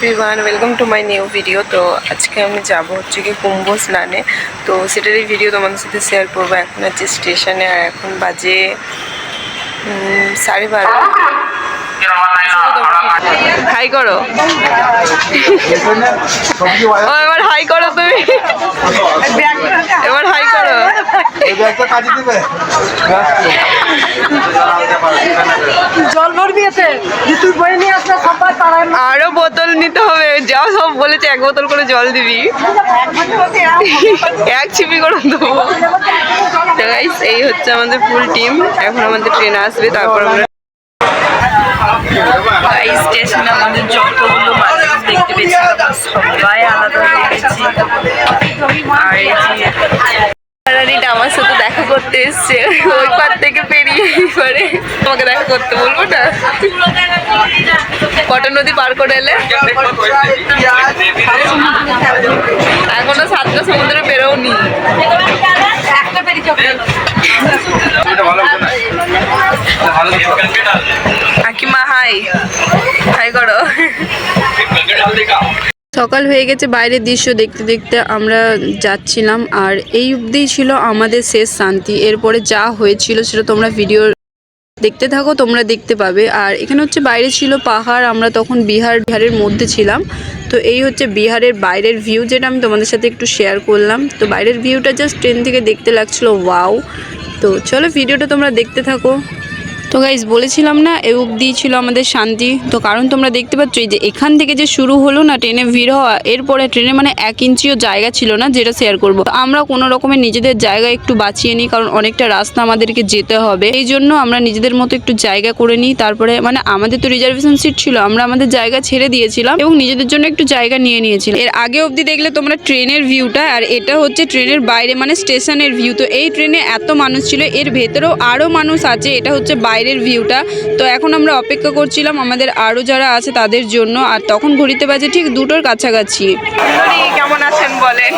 Everyone welcome to my new video তো আজকে আমি যাব হচ্ছে কি কুম্ভ স্নানে। তো সেটারই ভিডিও তোমাদের সাথে শেয়ার করব। এখন হচ্ছে স্টেশনে আর এখন বাজে সাড়ে বারো। হাই করো। ও এবার হাই করো তুমি এবার হাই করো জল ভরবি এতে যে তুই বই নিয়ে আসলে সবাই পাড়ায় আরও বোতল নিতে হবে। যা সব বলেছে এক বোতল করে জল দিবি। এক ছিপি করে দেবো। তো এই হচ্ছে আমাদের ফুল টিম এখন আমাদের ট্রেন আসবে তারপর আমরা গাইস স্টেশনে আমাদের যতগুলো মানুষ দেখতে পেয়েছি সবাই আলাদা আর এই রানীটা আমার সাথে দেখা করতে এসছে। ওই পার থেকে পেরিয়ে এবারে তোমাকে দেখা করতে বলব না। কটা নদী পার করে এলে? এখনও সাতটা সমুদ্রে বেরোনি কাকিমা হাই। হাই করো। সকাল হয়ে গেছে, বাইরের দৃশ্য দেখতে দেখতে আমরা যাচ্ছিলাম আর এই অবধি ছিল আমাদের শেষ শান্তি। এরপরে যা হয়েছিল সেটা তোমরা ভিডিও দেখতে থাকো, তোমরা দেখতে পাবে। আর এখানে হচ্ছে বাইরে ছিল পাহাড়, আমরা তখন বিহার, বিহারের মধ্যে ছিলাম। তো এই হচ্ছে বিহারের বাইরের ভিউ যেটা আমি তোমাদের সাথে একটু শেয়ার করলাম। তো বাইরের ভিউটা জাস্ট ট্রেন থেকে দেখতে লাগছিল ওয়াও তো চলো ভিডিওটা তোমরা দেখতে থাকো। তো গাইজ বলেছিলাম না, এ অবধি ছিল আমাদের শান্তি। তো কারণ তোমরা দেখতে পাচ্ছ যে এখান থেকে যে শুরু হলো না ট্রেনে ভিড় হওয়া, এরপরে ট্রেনে মানে এক ইঞ্চিও জায়গা ছিল না যেটা শেয়ার করব। আমরা কোনো রকমের নিজেদের জায়গা একটু বাঁচিয়ে নিই, কারণ অনেকটা রাস্তা আমাদেরকে যেতে হবে। এই জন্য আমরা নিজেদের মতো একটু জায়গা করে নিই, তারপরে মানে আমাদের তো রিজার্ভেশন সিট ছিল, আমরা আমাদের জায়গা ছেড়ে দিয়েছিলাম এবং নিজেদের জন্য একটু জায়গা নিয়ে নিয়েছিলাম। এর আগে অবধি দেখলে তোমরা ট্রেনের ভিউটা আর এটা হচ্ছে ট্রেনের বাইরে মানে স্টেশনের ভিউ তো এই ট্রেনে এত মানুষ ছিল, এর ভেতরেও আরও মানুষ আছে, এটা হচ্ছে বাইরের ভিউটা তো এখন আমরা অপেক্ষা করছিলাম আমাদের আরও যারা আছে তাদের জন্য। আর তখন ঘুরিতে বাজে ঠিক দুটোর কাছাকাছি। কেমন আছেন বলেন?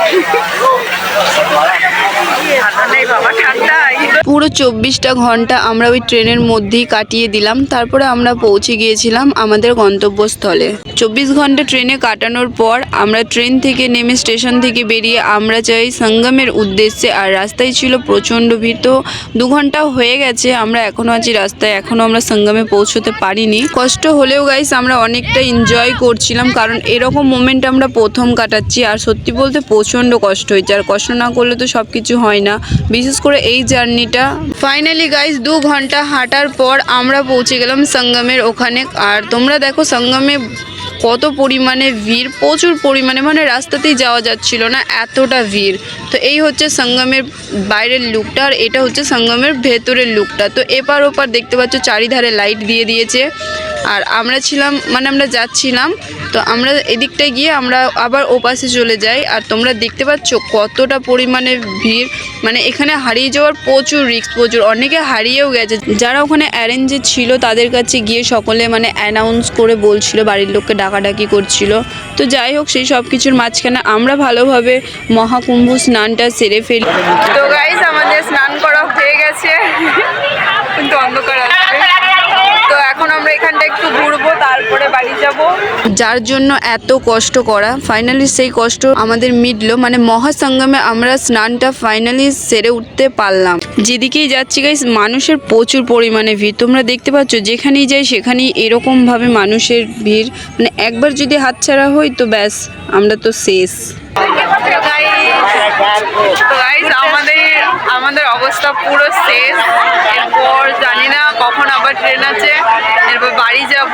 পুরো চব্বিশটা ঘণ্টা আমরা ওই ট্রেনের মধ্যেই কাটিয়ে দিলাম। তারপরে আমরা পৌঁছে গিয়েছিলাম আমাদের গন্তব্যস্থলে। চব্বিশ ঘণ্টা ট্রেনে কাটানোর পর আমরা ট্রেন থেকে নেমে স্টেশন থেকে বেরিয়ে আমরা যাই সঙ্গমের উদ্দেশ্যে। আর রাস্তায় ছিল প্রচণ্ড ভিড়। তো দু ঘণ্টা হয়ে গেছে, আমরা এখনও আছি রাস্তায়। এখনও আমরা সঙ্গমে পৌঁছতে পারিনি। কষ্ট হলেও গাইস আমরা অনেকটা এনজয় করছিলাম। কারণ এরকম মোমেন্ট আমরা প্রথম কাটাচ্ছি। আর সত্যি বলতে প্রচণ্ড কষ্ট হয়েছে। আর কষ্ট না করলে তো সব কিছু হয় না। বিশেষ করে এই জার্নিটা ফাইনালি গাইজ দু ঘণ্টা হাঁটার পর আমরা পৌঁছে গেলাম সঙ্গমের ওখানে। আর তোমরা দেখো, সঙ্গমে কত পরিমাণে ভিড়, প্রচুর পরিমাণে মানে রাস্তাতেই যাওয়া যাচ্ছিল না, এতটা ভিড়। তো এই হচ্ছে সঙ্গমের বাইরের লুকটা, আর এটা হচ্ছে সঙ্গমের ভেতরের লুকটা। তো এপার ওপার দেখতে পাচ্ছ, চারিধারে লাইট দিয়ে দিয়েছে। আর আমরা ছিলাম মানে আমরা যাচ্ছিলাম, তো আমরা এদিকটায় গিয়ে আমরা আবার ওপাশে চলে যাই। আর তোমরা দেখতে পাচ্ছ কতটা পরিমাণে ভিড়। মানে এখানে হারিয়ে যাওয়ার প্রচুর রিস্ক প্রচুর। অনেকে হারিয়েও গেছে। যারা ওখানে অ্যারেঞ্জে ছিল, তাদের কাছে গিয়ে সকলে মানে অ্যানাউন্স করে বলছিল, বাড়ির লোককে ডাকাডাকি করছিল। তো যাই হোক, সেই সব কিছুর মাঝখানে আমরা ভালোভাবে মহাকুম্ভ স্নানটা সেরে ফেলি। তো গাইস আমাদের স্নান করা হয়ে গেছে। কিন্তু অন্ধকার আমরা এখানটা একটু ঘুরবো, তারপরে বাড়ি যাব। যার জন্য এত কষ্ট করা। ফাইনালি সেই কষ্ট আমাদের মিটলো। মানে মহাসঙ্গমে আমরা স্নানটা ফাইনালি সেরে উঠতে পারলাম। যেদিকেই যাচ্ছি গাইস মানুষের প্রচুর পরিমাণে ভিড়। তোমরা দেখতে পাচ্ছ, যেখানেই যাই সেখানেই এরকমভাবে মানুষের ভিড়। মানে একবার যদি হাতছাড়া হই তো ব্যাস, আমরা তো শেষ তো গাইস আমাদের অবস্থা পুরো শেষ। এরপর জানি না কখন আবার ট্রেন আছে। এরপর বাড়ি যাব।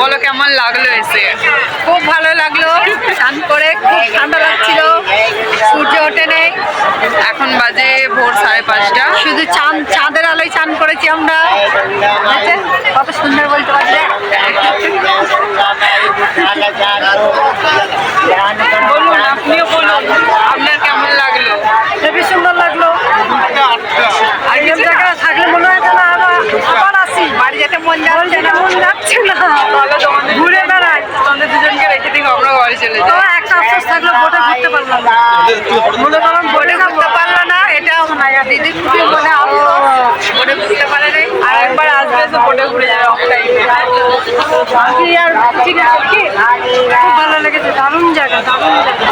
বলো কেমন লাগল এসে? খুব ভালো লাগল। স্নান করে খুব ঠান্ডা লাগছিল। সূর্য ওঠে নেই। এখন বাজে ভোর সাড়ে পাঁচটা। শুধু চাঁদ চাঁদের আলোয় চান করেছি আমরা। কত সুন্দর বলতে পারছে বলুন আপনিও বলুন আপনার কেমন লাগল হেবি সুন্দর লাগল আগের জায়গায় থাকলে মনে হয় যেন আবার আবার আসি বাড়ি যেতে মন যাচ্ছে না মন যাচ্ছে না তাহলে তোমাদের ঘুরে বেড়াই তোমাদের দুজনকে রেখে দিই আমরা বাড়ি চলে তো যাই একটা আফসোস থাকল বোটে ঘুরতে পারলাম না মনে করলাম বোটে ঘুরতে পারল না এটাও দিদি খুবই মনে বোটে ঘুরতে পারে নাই। আর একবার আসবে তো বোটে ঘুরে যাবে অফ টাইমে আর ঠিক আছে কি? খুব ভালো লেগেছে দারুণ জায়গা দারুণ জায়গা।